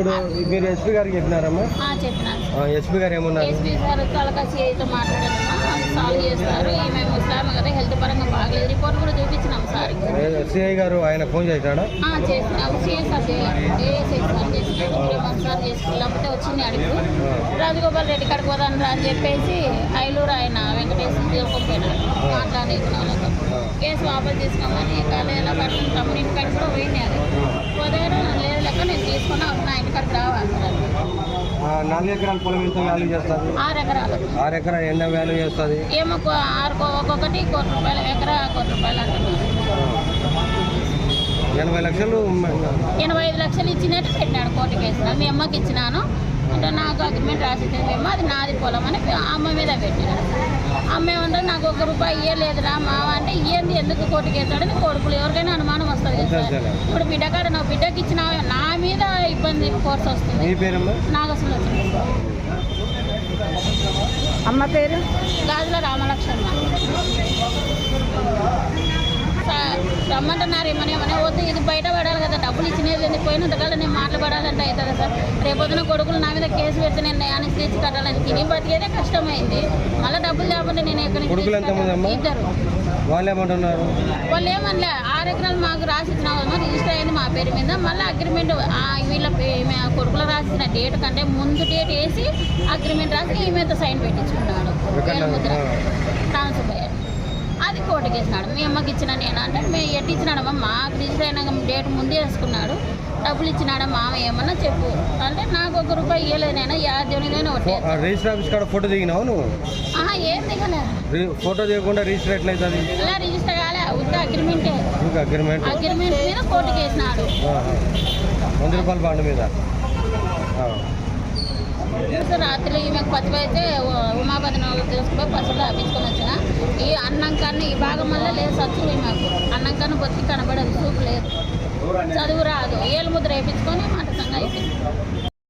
ఇప్పుడు మీరు ఎస్పీ గారికి చెప్పినారమ్మా? చెప్పినాను ఎస్పీ గారు ఏమన్నారు? ఎస్పీ సార్ సాల్వ్ చేస్తారు. ఈమె ముస్లాం కదా హెల్త్ పరంగా బాగలేదు. రిపోర్ట్ కూడా చూపించినాం సార్. సిఐ గారు ఆయన ఫోన్ చేశాడా? చేసినాం. సార్ వచ్చింది అడుగు. రాజగోపాల్ రెడ్డి కాడికి పోదాను రా అని చెప్పేసి ఐలూరు ఆయన వెంకటేశ్వర తీసుకుపోయినాడు వాళ్ళతో. కేసు వాపస్ తీసుకోమని కాలేజీలో పడుతుంది తమ్ముడు ఇంటికాడికి కూడా పోయింది అది పోదారు లేదు లెక్క నేను తీసుకున్నా నా ఇంటికాడికి రావాలి ఆ, నాలుగు ఎకరాల పొలం ఎంత వాల్యూ చేస్తుంది? ఆరు ఎకరాలు. ఆరు ఎకరాలు ఎంత వాల్యూ చేస్తుంది? ఏమో ఆరు ఒక్కొక్కటి కోటి రూపాయలు ఎకరా కోటి రూపాయలు ఎనభై లక్షలు ఎనభై ఐదు లక్షలు ఇచ్చినట్టు పెట్టినాడు కోర్టుకి వేసిన మీ అమ్మకి ఇచ్చినాను. అంటే నాకు అగ్రిమెంట్ రాసింది మేము అది నాది పొలం అని అమ్మ మీద పెట్టినాడు. అమ్మ ఏమంటే నాకు ఒక రూపాయి ఇయ్యలేదురా మావ అంటే ఇయ్యంది ఎందుకు కోర్టుకి వేస్తాడని కొడుకులు. ఎవరికైనా అనుమానం ఇప్పుడు బిడ్డ కాడ నా బిడ్డకి ఇచ్చిన నా మీద ఇబ్బంది కోర్స్ వస్తుంది. వచ్చింది అమ్మ పేరు? గాజుల రామలక్ష్మణ రమ్మంటున్నారు ఏమని ఏమని వద్దు ఇది బయట పడాలి కదా డబ్బులు ఇచ్చినది లేదు పోయినంత కాలం నేను మాట్లాడాలంటే అవుతుంది. రేపొద్దున కొడుకులు నా మీద కేసు పెడితే నేను తెచ్చి కట్టాలని తిని బతికేదే కష్టమైంది. మళ్ళీ డబ్బులు లేకపోతే నేను ఎక్కడి? ఇద్దరు. వాళ్ళు ఏమంటున్నారు? వాళ్ళు ఏమనలే ఆరు ఎకరాలు మాకు రాసిచ్చిన రిజిస్టర్ అయింది మా పేరు మీద. మళ్ళీ అగ్రిమెంట్ వీళ్ళ కొడుకులు రాసిన డేట్ కంటే ముందు డేట్ వేసి అగ్రిమెంట్ రాసి ఈమెతో సైన్ పెట్టించుకున్నాడు ముద్ర. ట్రాన్స్ఫర్ అయ్యారు. అది కోర్టుకి ఇచ్చినాడు మీ అమ్మకి ఇచ్చిన నేను అంటే మేము ఎట్టి ఇచ్చినాడమ్మా? మాకు రిజిస్టర్ అయిన డేట్ ముందే వేసుకున్నాడు. డబ్బులు ఇచ్చినాడా మామ ఏమన్నా చెప్పు. అంటే నాకు ఒక రూపాయి ఇవ్వలేదు నేను యా దేవునిదైనా ఒకటి ఫో- ఆ రిజిస్టర్ ఆఫీస్ కాడ ఫోటో దిగినావు నువ్వు? ఏం దిగలే రి- ఫోటో దిగకుండా రిజిస్టర్ ఎట్లయితుంది? ఇలా రిజిస్టర్ కాలే ఉత్త అగ్రిమెంటే. అగ్రిమెంట్? అగ్రిమెంట్ మీద కోర్టుకి వేసినాడు. వంద రూపాయల బాండ్ మీద. రాత్రి ఈమెకు ఉమాపతి నోళ్ళు తీసుకుపోయి పసుపు రాపించుకొని వచ్చిన. అన్నం కన్నా ఈ భాగం వల్ల లేదు సచ్చు మాకు. అన్నం కన్నా బతికి కనబడదు చూపు లేదు. చదువు రాదు. ఏలు ముద్ర వేయించుకొని మాట సంగ అయిపోయింది.